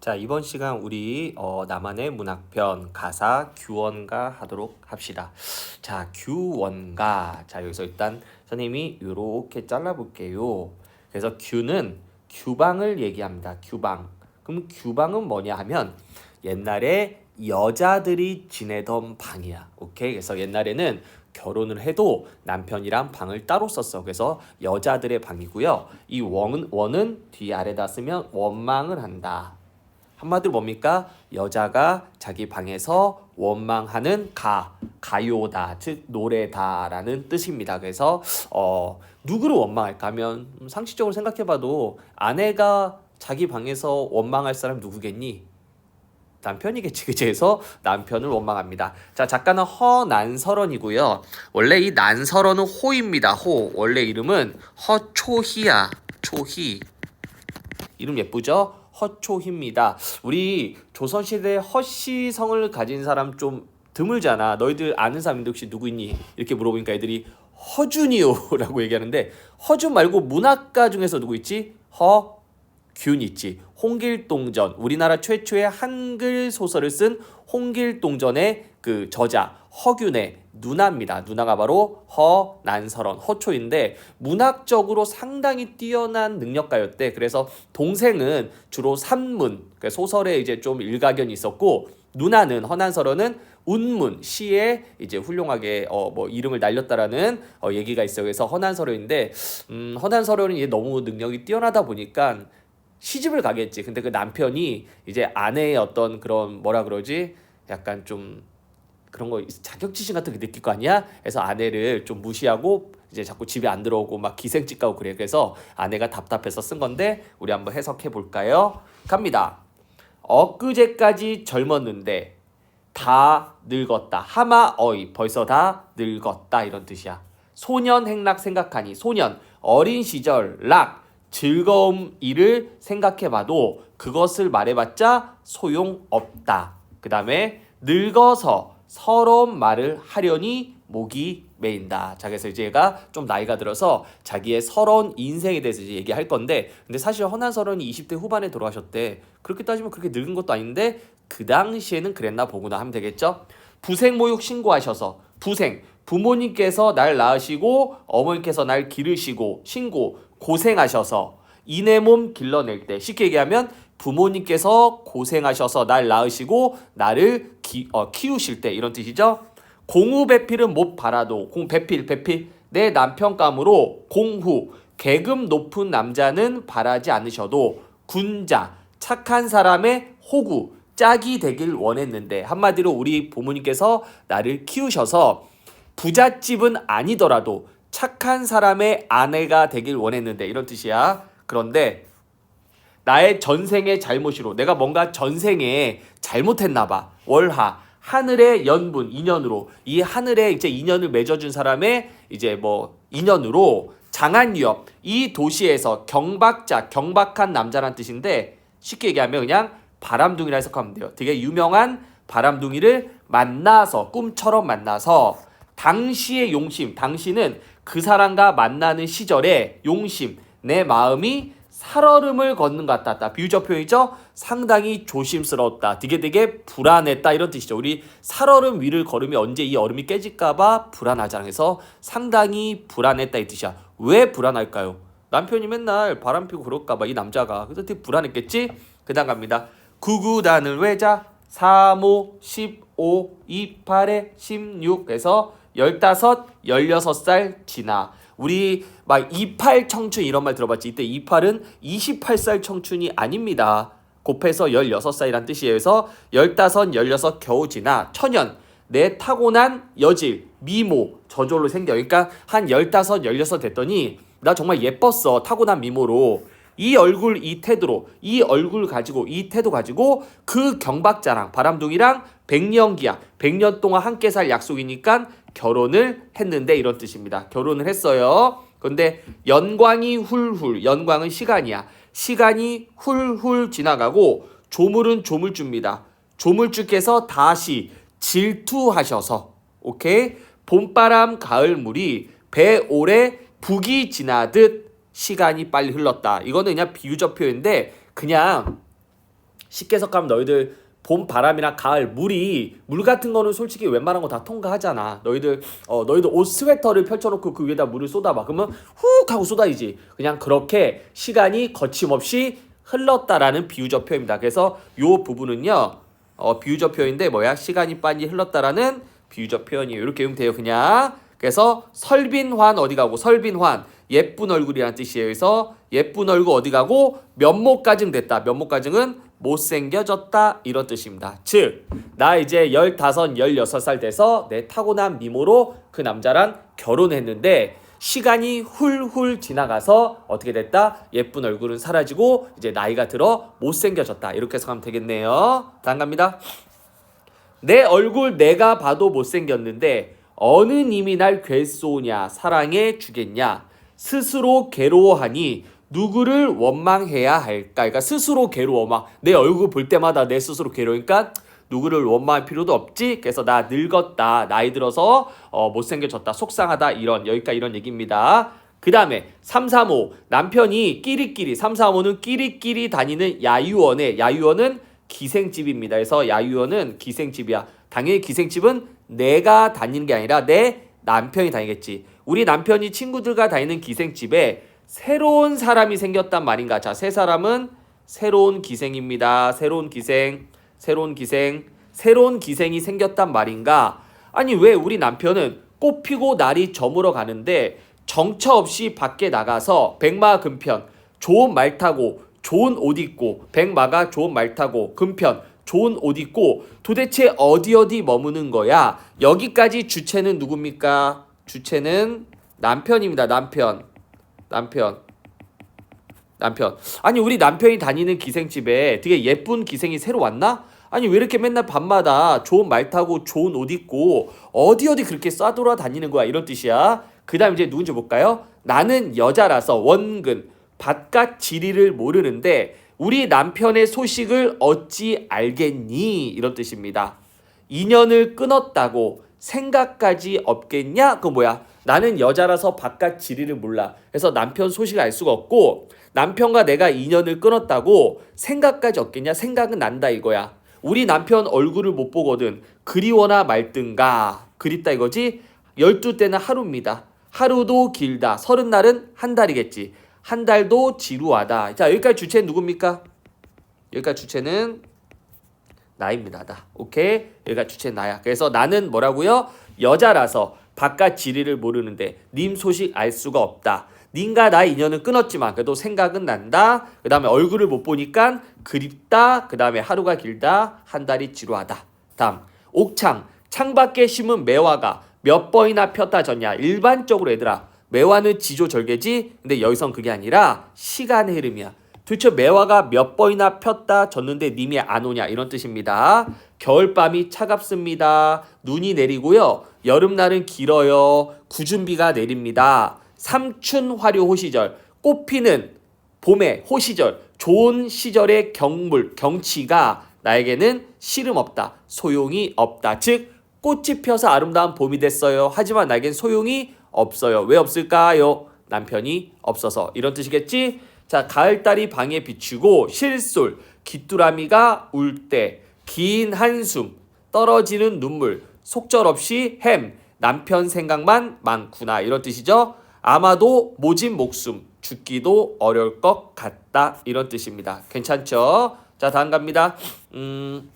자, 이번 시간 우리 어, 나만의 문학편 가사 규원가 하도록 합시다. 자, 규원가. 자, 여기서 일단 선생님이 이렇게 잘라 볼게요. 그래서 규는 규방을 얘기합니다. 규방. 그럼 규방은 뭐냐 하면 옛날에 여자들이 지내던 방이야. 오케이. 그래서 옛날에는 결혼을 해도 남편이랑 방을 따로 썼어. 그래서 여자들의 방이고요. 이 원은 원은 뒤 아래다 쓰면 원망을 한다. 한마디로 뭡니까? 여자가 자기 방에서 원망하는 가, 가요다, 즉 노래다라는 뜻입니다. 그래서 어, 누구를 원망할까 하면 음, 상식적으로 생각해봐도 아내가 자기 방에서 원망할 사람 누구겠니? 남편이겠지 그치? 그래서 남편을 원망합니다. 자 작가는 허난설원이고요. 원래 이 난설원은 호입니다. 호 원래 이름은 허초희야. 초희 이름 예쁘죠? 허초희입니다. 우리 조선시대 허씨성을 가진 사람 좀 드물잖아. 너희들 아는 사람인데 혹시 누구 있니? 이렇게 물어보니까 애들이 허준이요라고 얘기하는데 허준 말고 문학가 중에서 누구 있지? 허균 있지. 홍길동전 우리나라 최초의 한글 소설을 쓴 홍길동전의 그 저자 허균의 누나입니다. 누나가 바로 허난설원 허초인데 문학적으로 상당히 뛰어난 능력가였대. 그래서 동생은 주로 산문 그러니까 소설에 이제 좀 일가견이 있었고 누나는 허난설원은 운문 시에 이제 훌륭하게 어 뭐 이름을 날렸다라는 어 얘기가 있어요. 그래서 허난설원인데 음 허난설원은 이제 너무 능력이 뛰어나다 보니까 시집을 가겠지. 근데 그 남편이 이제 아내의 어떤 그런 뭐라 그러지? 약간 좀 그런 거 자격지심 같은 게 느낄 거 아니야? 그래서 아내를 좀 무시하고 이제 자꾸 집에 안 들어오고 막 기생집 가고 그래. 그래서 아내가 답답해서 쓴 건데 우리 한번 해석해 볼까요? 갑니다. 엊그제까지 젊었는데 다 늙었다. 하마 어이 벌써 다 늙었다 이런 뜻이야. 소년 행락 생각하니 소년 어린 시절 락 즐거움 일을 생각해봐도 그것을 말해봤자 소용없다. 그 다음에 늙어서 서러운 말을 하려니 목이 메인다. 자, 그래서 이제 얘가 좀 나이가 들어서 자기의 서러운 인생에 대해서 이제 얘기할 건데, 근데 사실 허난설원이 20대 후반에 돌아가셨대. 그렇게 따지면 그렇게 늙은 것도 아닌데, 그 당시에는 그랬나 보구나 하면 되겠죠? 부생모육 신고하셔서, 부생, 부모님께서 날 낳으시고, 어머니께서 날 기르시고, 신고, 고생하셔서, 이내 몸 길러낼 때, 쉽게 얘기하면 부모님께서 고생하셔서 날 낳으시고 나를 기, 어, 키우실 때 이런 뜻이죠. 공후 배필은 못 바라도 공 배필 배필 내 남편감으로 공후 계급 높은 남자는 바라지 않으셔도 군자 착한 사람의 호구 짝이 되길 원했는데 한마디로 우리 부모님께서 나를 키우셔서 부잣집은 아니더라도 착한 사람의 아내가 되길 원했는데 이런 뜻이야. 그런데 나의 전생의 잘못으로 내가 뭔가 전생에 잘못했나 봐. 월하 하늘의 연분 인연으로 이 하늘에 이제 인연을 맺어준 사람의 이제 뭐 인연으로 장한유업 이 도시에서 경박자 경박한 남자란 뜻인데 쉽게 얘기하면 그냥 바람둥이라 해석하면 돼요. 되게 유명한 바람둥이를 만나서 꿈처럼 만나서 당시의 용심 당시는 그 사람과 만나는 시절에 용심 내 마음이 살얼음을 걷는 것 같다. 비유적 표현이죠. 상당히 조심스러웠다. 되게 되게 불안했다. 이런 뜻이죠. 우리 살얼음 위를 걸으면 언제 이 얼음이 깨질까봐 불안하잖아. 그래서 상당히 불안했다. 이 뜻이야. 왜 불안할까요? 남편이 맨날 바람 피고 그럴까봐 이 남자가. 그래서 되게 불안했겠지? 그 다음 갑니다. 구구단을 외자 3호 15 28에 16에서 15 16살 지나 우리 막 28 청춘 이런 말 들어봤지? 이때 28은 28살 청춘이 아닙니다. 곱해서 16살이란 뜻이에요. 그래서 15, 16 겨우 지나 천연 내 타고난 여질, 미모, 저절로 생겨. 그러니까 한 15, 16 됐더니 나 정말 예뻤어. 타고난 미모로. 이 얼굴 이 태도로 이 얼굴 가지고 이 태도 가지고 그 경박자랑 바람둥이랑 백년기약 100년 동안 함께 살 약속이니까 결혼을 했는데 이런 뜻입니다. 결혼을 했어요. 그런데 연광이 훌훌 연광은 시간이야. 시간이 훌훌 지나가고 조물은 조물주입니다. 조물주께서 다시 질투하셔서 오케이 봄바람 가을물이 배올에 북이 지나듯 시간이 빨리 흘렀다. 이거는 그냥 비유적 표현인데 그냥 쉽게 해석하면 너희들 봄 바람이나 가을 물이 물 같은 거는 솔직히 웬만한 거 다 통과하잖아. 너희들 어 너희들 옷 스웨터를 펼쳐놓고 그 위에다 물을 쏟아봐. 그러면 훅 하고 쏟아지지. 그냥 그렇게 시간이 거침없이 흘렀다라는 비유적 표현입니다. 그래서 요 부분은요 어 비유적 표현인데 뭐야 시간이 빨리 흘렀다라는 비유적 표현이에요. 이렇게 외우면 돼요. 그냥 그래서 설빈환 어디 가고 설빈환 예쁜 얼굴이라는 뜻이에요. 그래서 예쁜 얼굴 어디 가고 면목 가증 됐다. 면목 가증은 못생겨졌다 이런 뜻입니다. 즉, 나 이제 15, 16살 돼서 내 타고난 미모로 그 남자랑 결혼했는데 시간이 훌훌 지나가서 어떻게 됐다? 예쁜 얼굴은 사라지고 이제 나이가 들어 못생겨졌다. 이렇게 해석하면 되겠네요. 다음 갑니다. 내 얼굴 내가 봐도 못생겼는데 어느 님이 날 괴쏘냐 사랑해 주겠냐 스스로 괴로워하니 누구를 원망해야 할까? 그러니까 스스로 괴로워. 막 내 얼굴 볼 때마다 내 스스로 괴로우니까 누구를 원망할 필요도 없지. 그래서 나 늙었다. 나이 들어서 어, 못생겨졌다. 속상하다. 이런 여기까지 이런 얘기입니다. 그 다음에 335 남편이 끼리끼리 335는 끼리끼리 다니는 야유원에 야유원은 기생집입니다. 그래서 야유원은 기생집이야. 당연히 기생집은 내가 다니는 게 아니라 내 남편이 다니겠지. 우리 남편이 친구들과 다니는 기생집에 새로운 사람이 생겼단 말인가? 자, 새 사람은 새로운 기생입니다. 새로운 기생, 새로운 기생, 새로운 기생이 생겼단 말인가? 아니, 왜 우리 남편은 꽃 피고 날이 저물어 가는데 정처 없이 밖에 나가서 백마 금편 좋은 말 타고 좋은 옷 입고 백마가 좋은 말 타고 금편 좋은 옷 입고 도대체 어디 어디 머무는 거야? 여기까지 주체는 누굽니까? 주체는 남편입니다. 남편. 남편. 남편. 아니 우리 남편이 다니는 기생집에 되게 예쁜 기생이 새로 왔나? 아니 왜 이렇게 맨날 밤마다 좋은 말 타고 좋은 옷 입고 어디 어디 그렇게 싸돌아 다니는 거야 이런 뜻이야. 그다음 이제 누군지 볼까요? 나는 여자라서 원근 바깥 지리를 모르는데 우리 남편의 소식을 어찌 알겠니? 이런 뜻입니다. 인연을 끊었다고 생각까지 없겠냐? 그거 뭐야? 나는 여자라서 바깥 지리를 몰라. 그래서 남편 소식을 알 수가 없고 남편과 내가 인연을 끊었다고 생각까지 없겠냐? 생각은 난다 이거야. 우리 남편 얼굴을 못 보거든. 그리워나 말든가. 그립다 이거지? 열두 때는 하루입니다. 하루도 길다. 서른 날은 한 달이겠지. 한 달도 지루하다. 자, 여기까지 주체는 누굽니까? 여기까지 주체는 나입니다. 나. 오케이? 여기가 주체는 나야. 그래서 나는 뭐라고요? 여자라서 바깥 지리를 모르는데 님 소식 알 수가 없다. 님과 나 인연은 끊었지만 그래도 생각은 난다. 그 다음에 얼굴을 못 보니까 그립다. 그 다음에 하루가 길다. 한 달이 지루하다. 다음 옥창 창밖에 심은 매화가 몇 번이나 폈다 졌냐. 일반적으로 얘들아 매화는 지조 절개지. 근데 여기선 그게 아니라 시간의 흐름이야. 도대체 매화가 몇 번이나 폈다 졌는데 님이 안 오냐 이런 뜻입니다. 겨울밤이 차갑습니다. 눈이 내리고요. 여름날은 길어요. 구준비가 내립니다. 삼춘 화려 호시절 꽃 피는 봄의 호시절 좋은 시절의 경물 경치가 나에게는 시름 없다 소용이 없다 즉 꽃이 펴서 아름다운 봄이 됐어요 하지만 나에겐 소용이 없어요 왜 없을까요 남편이 없어서 이런 뜻이겠지 자 가을달이 방에 비추고 실솔 귀뚜라미가 울 때 긴 한숨 떨어지는 눈물 속절없이 햄 남편 생각만 많구나 이런 뜻이죠 아마도 모진 목숨 죽기도 어려울 것 같다 이런 뜻입니다. 괜찮죠? 자 다음 갑니다. 음,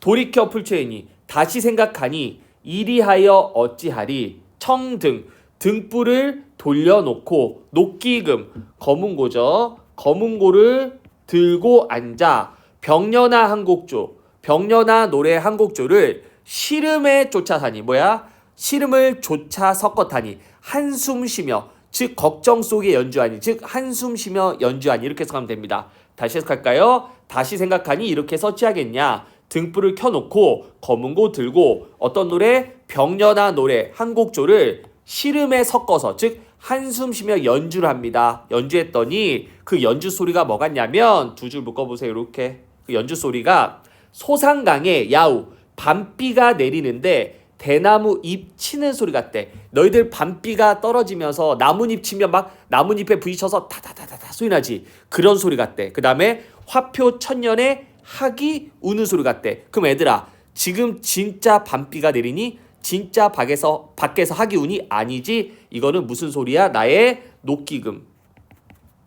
돌이켜 풀체이니 다시 생각하니 이리하여 어찌하리 청등 등불을 돌려놓고 녹기금 검은고죠. 검은고를 들고 앉아 병년아 한 곡조 병년아 노래 한 곡조를 시름에 쫓아다니 뭐야? 시름을 쫓아 섞어타니 한숨 쉬며 즉 걱정 속에 연주하니 즉 한숨 쉬며 연주하니 이렇게 해석하면 됩니다. 다시 해석할까요? 다시 생각하니 이렇게 서치하겠냐? 등불을 켜놓고 검은고 들고 어떤 노래 병년아 노래 한 곡조를 시름에 섞어서 즉 한숨 쉬며 연주를 합니다. 연주했더니 그 연주 소리가 뭐 같냐면 두 줄 묶어보세요. 이렇게 그 연주 소리가 소상강에 야우 밤비가 내리는데 대나무 잎 치는 소리 같대. 너희들 밤비가 떨어지면서 나뭇잎 치면 막 나뭇잎에 부딪혀서 타다다다다 소리 나지. 그런 소리 같대. 그 다음에 화표 천년의 학이 우는 소리 같대. 그럼 애들아 지금 진짜 밤비가 내리니 진짜 밖에서 밖에서 우니 아니지. 이거는 무슨 소리야? 나의 녹기금.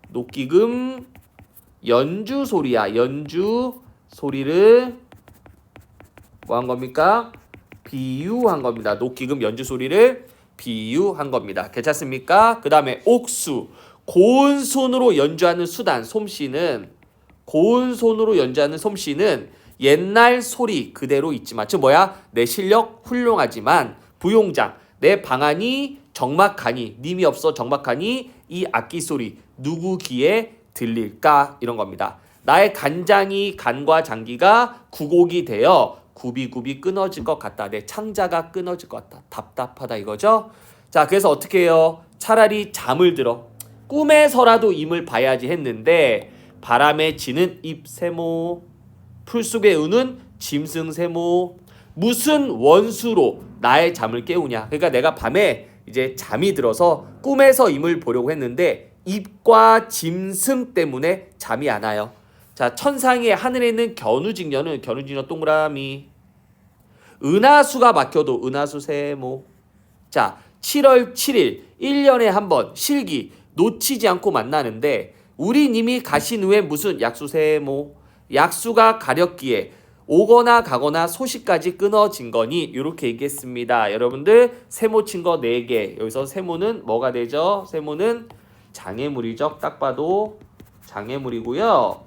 녹기금 연주 소리야. 연주 소리를 뭐 한 겁니까? 비유한 겁니다. 녹기금 연주 소리를 비유한 겁니다. 괜찮습니까? 그 다음에 옥수 고운 손으로 연주하는 수단 솜씨는 고운 손으로 연주하는 솜씨는 옛날 소리 그대로 있지만 즉 뭐야 내 실력 훌륭하지만 부용장 내 방안이 적막하니 님이 없어 적막하니 이 악기 소리 누구 귀에 들릴까 이런 겁니다. 나의 간장이 간과 장기가 구곡이 되어 굽이굽이 끊어질 것 같다. 내 창자가 끊어질 것 같다. 답답하다 이거죠. 자 그래서 어떻게 해요? 차라리 잠을 들어 꿈에서라도 임을 봐야지 했는데 바람에 지는 잎 세모 풀숲에 우는 짐승 세모. 무슨 원수로 나의 잠을 깨우냐? 그러니까 내가 밤에 이제 잠이 들어서 꿈에서 임을 보려고 했는데 잎과 짐승 때문에 잠이 안 와요. 자 천상의 하늘에 있는 견우직녀는 견우직녀 동그라미. 은하수가 막혀도 은하수 세모. 자 7월 7일 1년에 한 번 실기 놓치지 않고 만나는데 우리 님이 가신 후에 무슨 약수 세모 약수가 가렸기에 오거나 가거나 소식까지 끊어진 거니 이렇게 얘기했습니다. 여러분들 세모 친 거 4개 여기서 세모는 뭐가 되죠? 세모는 장애물이죠. 딱 봐도 장애물이고요.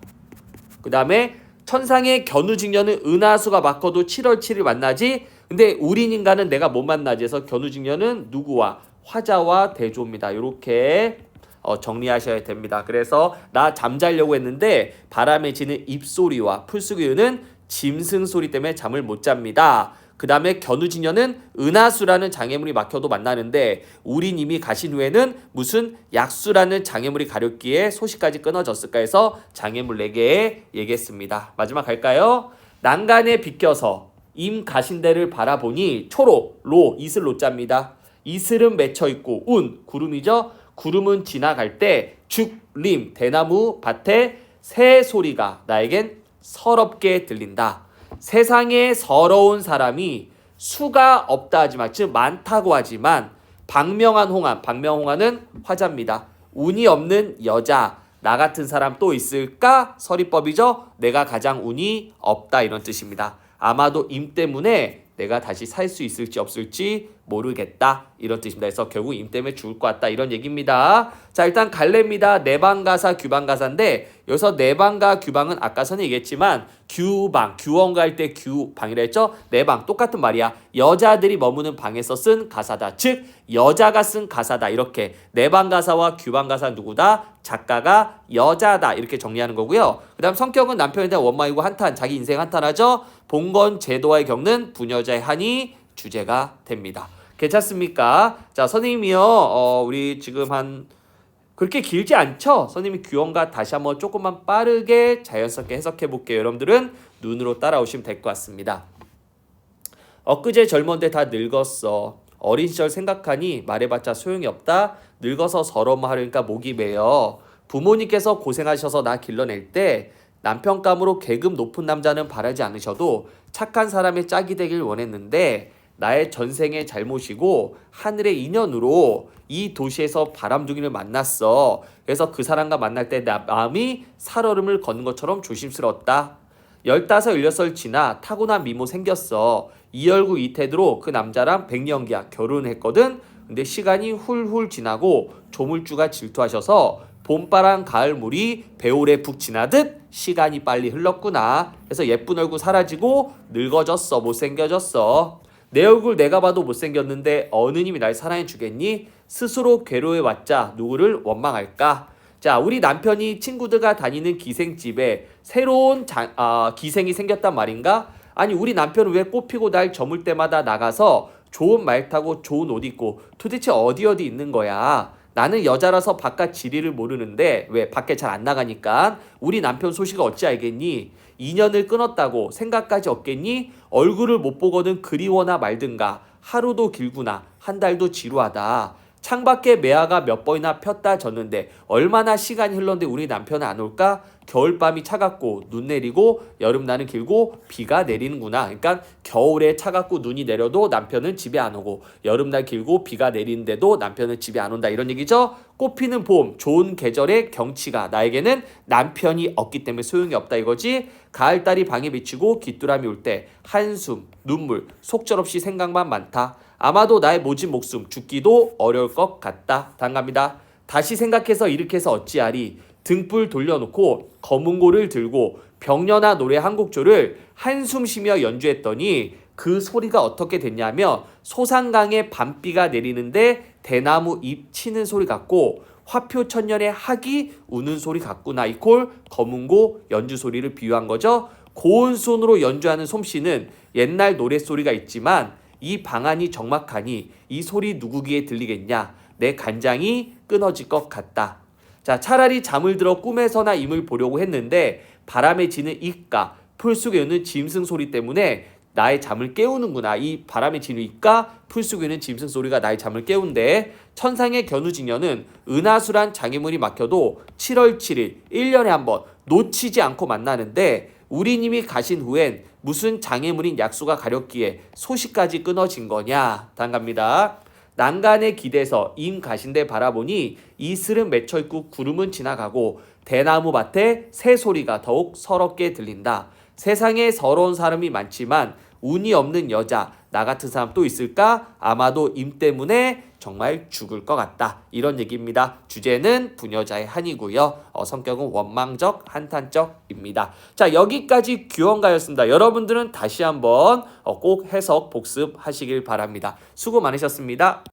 그 다음에 천상의 견우직녀는 은하수가 막혀도 7월 7일 만나지 근데 우린 인간은 내가 못 만나지 해서 견우직녀는 누구와 화자와 대조입니다. 이렇게 어, 정리하셔야 됩니다. 그래서 나 잠자려고 했는데 바람에 지는 입소리와 풀숲이는 짐승 소리 때문에 잠을 못 잡니다. 그 다음에 견우직녀는 은하수라는 장애물이 막혀도 만나는데 우리 님이 가신 후에는 무슨 약수라는 장애물이 가렸기에 소식까지 끊어졌을까 해서 장애물 4개 얘기했습니다. 마지막 갈까요? 난간에 비껴서 임 가신 데를 바라보니 초록, 로, 이슬 로자입니다. 이슬은 맺혀 있고 운, 구름이죠. 구름은 지나갈 때 죽, 림, 대나무 밭에 새 소리가 나에겐 서럽게 들린다. 세상에 서러운 사람이 수가 없다 하지만 즉 많다고 하지만 박명한 홍한 박명홍한은 화자입니다. 운이 없는 여자 나 같은 사람 또 있을까? 서리법이죠. 내가 가장 운이 없다 이런 뜻입니다. 아마도 임 때문에 내가 다시 살 수 있을지 없을지 모르겠다 이런 뜻입니다. 그래서 결국 임 때문에 죽을 것 같다 이런 얘기입니다. 자 일단 갈래입니다. 내방가사 규방가사인데 여기서 내방과 규방은 아까 전에 얘기했지만 규방 규원가 할때 규방이라 했죠. 내방 똑같은 말이야. 여자들이 머무는 방에서 쓴 가사다. 즉 여자가 쓴 가사다 이렇게 내방가사와 규방가사 누구다? 작가가 여자다 이렇게 정리하는 거고요. 그다음 성격은 남편에 대한 원망이고 한탄 자기 인생 한탄하죠. 봉건 제도와의 겪는 부녀자의 한이 주제가 됩니다. 괜찮습니까? 자, 선생님이요. 어, 우리 지금 한 그렇게 길지 않죠? 선생님이 규형과 다시 한번 조금만 빠르게 자연스럽게 해석해 볼게요. 여러분들은 눈으로 따라오시면 될 것 같습니다. 엊그제 젊은데 다 늙었어. 어린 시절 생각하니 말해봤자 소용이 없다. 늙어서 서러움 하려니까 목이 메여. 부모님께서 고생하셔서 나 길러낼 때 남편감으로 계급 높은 남자는 바라지 않으셔도 착한 사람의 짝이 되길 원했는데 나의 전생의 잘못이고 하늘의 인연으로 이 도시에서 바람둥이를 만났어. 그래서 그 사람과 만날 때나 마음이 살얼음을 걷는 것처럼 조심스러웠다. 열다섯 열여덟 지나 타고난 미모 생겼어. 이 얼굴 이 태도로 그 남자랑 백년기야 결혼했거든. 근데 시간이 훌훌 지나고 조물주가 질투하셔서 봄바람 가을물이 배올에 푹 지나듯 시간이 빨리 흘렀구나. 그래서 예쁜 얼굴 사라지고 늙어졌어 못생겨졌어. 내 얼굴 내가 봐도 못생겼는데 어느 님이 날 사랑해 주겠니? 스스로 괴로워 왔자 누구를 원망할까? 자, 우리 남편이 친구들과 다니는 기생집에 새로운 자, 아, 기생이 생겼단 말인가? 아니, 우리 남편은 왜 꽃피고 날 저물 때마다 나가서 좋은 말 타고 좋은 옷 입고 도대체 어디 어디 있는 거야? 나는 여자라서 바깥 지리를 모르는데 왜 밖에 잘 안 나가니까 우리 남편 소식을 어찌 알겠니? 인연을 끊었다고 생각까지 없겠니? 얼굴을 못 보거든 그리워나 말든가 하루도 길구나 한 달도 지루하다. 창밖에 매화가 몇 번이나 폈다 졌는데 얼마나 시간이 흘렀는데 우리 남편은 안 올까? 겨울밤이 차갑고 눈 내리고 여름날은 길고 비가 내리는구나. 그러니까 겨울에 차갑고 눈이 내려도 남편은 집에 안 오고 여름날 길고 비가 내리는데도 남편은 집에 안 온다. 이런 얘기죠. 꽃피는 봄, 좋은 계절의 경치가 나에게는 남편이 없기 때문에 소용이 없다 이거지. 가을달이 방에 비치고 귀뚜라미 올 때 한숨, 눈물, 속절없이 생각만 많다. 아마도 나의 모진 목숨 죽기도 어려울 것 같다. 단갑니다. 다시 생각해서 해서 어찌하리 등불 돌려놓고 검은고를 들고 병년아 노래 한 곡조를 한숨 쉬며 연주했더니 그 소리가 어떻게 됐냐면 소상강에 밤비가 내리는데 대나무 잎 치는 소리 같고 화표 천년의 학이 우는 소리 같구나 이콜 검은고 연주 소리를 비유한 거죠. 고운 손으로 연주하는 솜씨는 옛날 노랫소리가 있지만 이 방안이 적막하니 이 소리 누구 귀에 들리겠냐 내 간장이 끊어질 것 같다. 자, 차라리 잠을 들어 꿈에서나 임을 보려고 했는데 바람에 지는 입과 풀 속에 있는 짐승 소리 때문에 나의 잠을 깨우는구나. 이 바람에 지는 입과 풀 속에 있는 짐승 소리가 나의 잠을 깨운데 천상의 견우징여는 은하수란 장애물이 막혀도 7월 7일 1년에 한 번 놓치지 않고 만나는데 우리님이 가신 후엔 무슨 장애물인 약수가 가렸기에 소식까지 끊어진 거냐? 단갑니다. 난간에 기대서 임 가신데 바라보니 이슬은 맺혀 있고 구름은 지나가고 대나무 밭에 새 소리가 더욱 서럽게 들린다. 세상에 서러운 사람이 많지만 운이 없는 여자 나 같은 사람 또 있을까? 아마도 임 때문에 정말 죽을 것 같다. 이런 얘기입니다. 주제는 부녀자의 한이고요. 어, 성격은 원망적, 한탄적입니다. 자 여기까지 규원가였습니다. 여러분들은 다시 한번 어, 꼭 해석 복습하시길 바랍니다. 수고 많으셨습니다.